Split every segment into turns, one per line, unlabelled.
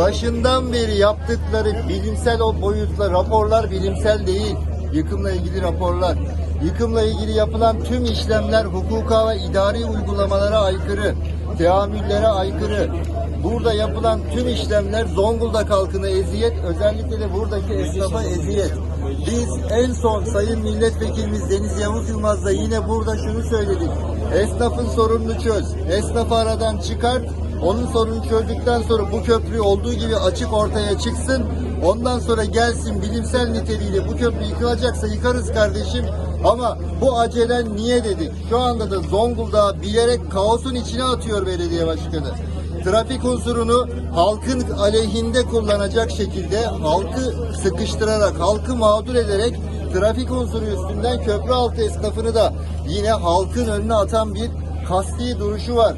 Başından beri yaptıkları bilimsel o boyutla raporlar bilimsel değil. Yıkımla ilgili raporlar. Yıkımla ilgili yapılan tüm işlemler hukuka ve idari uygulamalara aykırı. Teamüllere aykırı. Burada yapılan tüm işlemler Zonguldak halkına eziyet, özellikle de buradaki esnafa eziyet. Biz en son Sayın Milletvekilimiz Deniz Yavuz Yılmaz'la yine burada şunu söyledik. Esnafın sorununu çöz. Esnafı aradan çıkart. Onun sorunu çözdükten sonra bu köprü olduğu gibi açık ortaya çıksın. Ondan sonra gelsin bilimsel niteliğiyle bu köprü yıkılacaksa yıkarız kardeşim. Ama bu acelen niye dedik? Şu anda da Zonguldak'ı bilerek kaosun içine atıyor belediye başkanı. Trafik unsurunu halkın aleyhinde kullanacak şekilde halkı sıkıştırarak, halkı mağdur ederek trafik unsuru üstünden köprü altı esnafını da yine halkın önüne atan bir kasti duruşu var.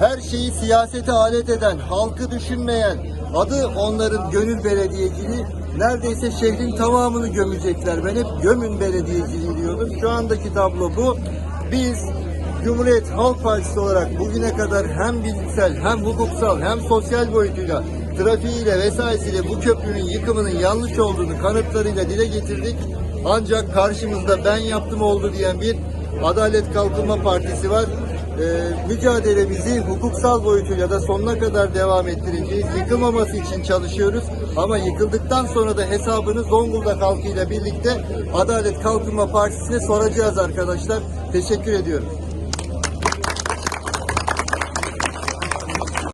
Her şeyi siyasete alet eden, halkı düşünmeyen, adı onların gönül belediyeciliği neredeyse şehrin tamamını gömecekler. Ben hep gömün belediyeciliği diyordum. Şu andaki tablo bu. Biz Cumhuriyet Halk Partisi olarak bugüne kadar hem bilimsel hem hukuksal hem sosyal boyutuyla trafiğiyle vesairesiyle bu köprünün yıkımının yanlış olduğunu kanıtlarıyla dile getirdik. Ancak karşımızda ben yaptım oldu diyen bir Adalet Kalkınma Partisi var. Ee, mücadelemizi hukuksal boyutuyla da sonuna kadar devam ettireceğiz. Yıkılmaması için çalışıyoruz. Ama yıkıldıktan sonra da hesabını Zonguldak halkıyla birlikte Adalet Kalkınma Partisi'ne soracağız arkadaşlar. Teşekkür ediyorum.